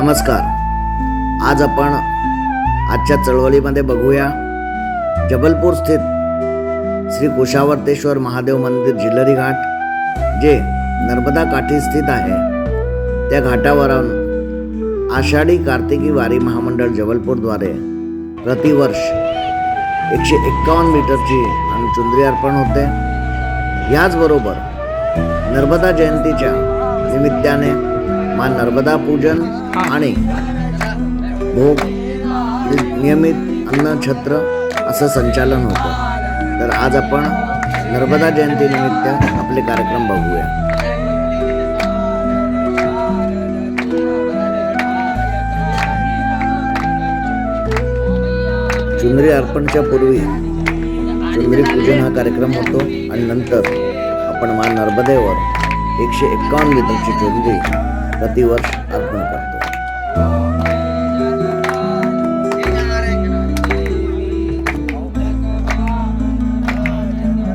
नमस्कार. आज आपण आजच्या चळवळीमध्ये बघूया जबलपूर स्थित श्री कुशावर्तेश्वर महादेव मंदिर जिल्हरी घाट जे नर्मदा काठी स्थित आहे. त्या घाटावरून आषाढी कार्तिकी वारी महामंडळ जबलपूरद्वारे प्रतिवर्ष एकशे एक्कावन्न मीटरची आणि चुंदरी अर्पण होते. याचबरोबर नर्मदा जयंतीच्या निमित्ताने मा नर्मदा पूजन आणि भोग नियमित अन्नछत्र असं संचालन होतं. तर आज आपण नर्मदा जयंतीनिमित्त आपले कार्यक्रम बघूया. चुनरी अर्पणच्या पूर्वी चुनरी पूजन हा कार्यक्रम होतो आणि नंतर आपण मा नर्मदेवर एकशे एक्कावन्न लिटरची चुनरी प्रतिवर्ष अर्पण करतो.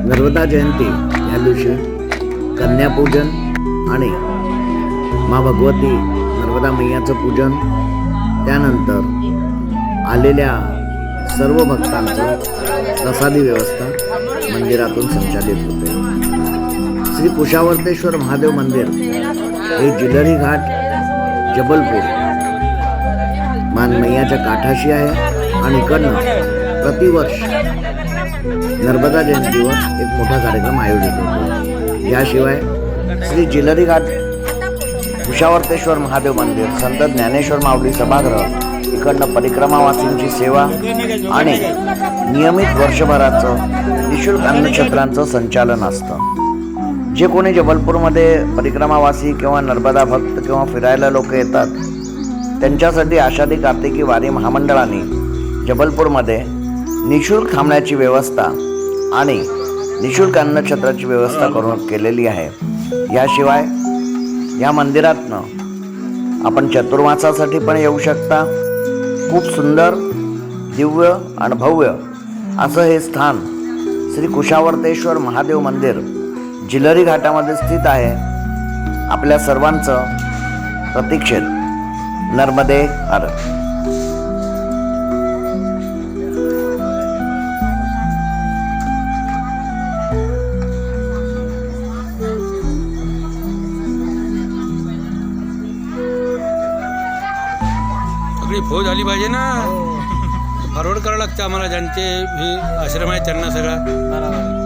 नर्मदा जयंती या दिवशी कन्यापूजन आणि मा भगवती नर्मदा मैयाचं पूजन त्यानंतर आलेल्या सर्व भक्तांचं प्रसादी व्यवस्था मंदिरातून संचालित होते. श्री कुशावर्तेश्वर महादेव मंदिर हे जिलरी घाट जबलपूर. मानमय्याच्या काठाशी आहे आणि इकडनं प्रतिवर्ष नर्मदा जयंतीवर एक मोठा कार्यक्रम आयोजित होतो. याशिवाय श्री जिलरी घाट कुशावर्तेश्वर महादेव मंदिर संत ज्ञानेश्वर माऊली सभागृह इकडनं परिक्रमावासींची सेवा आणि नियमित वर्षभराचं निशुल्क अन्नक्षेत्रांचं संचालन असतं. जे कोणी जबलपूरमध्ये परिक्रमावासी किंवा नर्मदा भक्त किंवा फिरायला लोक येतात त्यांच्यासाठी आषाढी कार्तिकी वारी महामंडळाने जबलपूरमध्ये निशुल्क थांबण्याची व्यवस्था आणि निशुल्क अन्नछत्राची व्यवस्था करून केलेली आहे. याशिवाय या मंदिरातनं आपण चतुर्मासासाठी पण येऊ शकता. खूप सुंदर दिव्य आणि भव्य असं हे स्थान श्री कुशावर्तेश्वर महादेव मंदिर जिलरी घाटामध्ये स्थित आहे. आपल्या सर्वांचं प्रतीक्षेत नर्मदे हर. सगळी फौज आली पाहिजे ना? फॉरवर्ड करावं लागतं आम्हाला ज्यांचे हे आश्रम आहे त्यांना सगळा.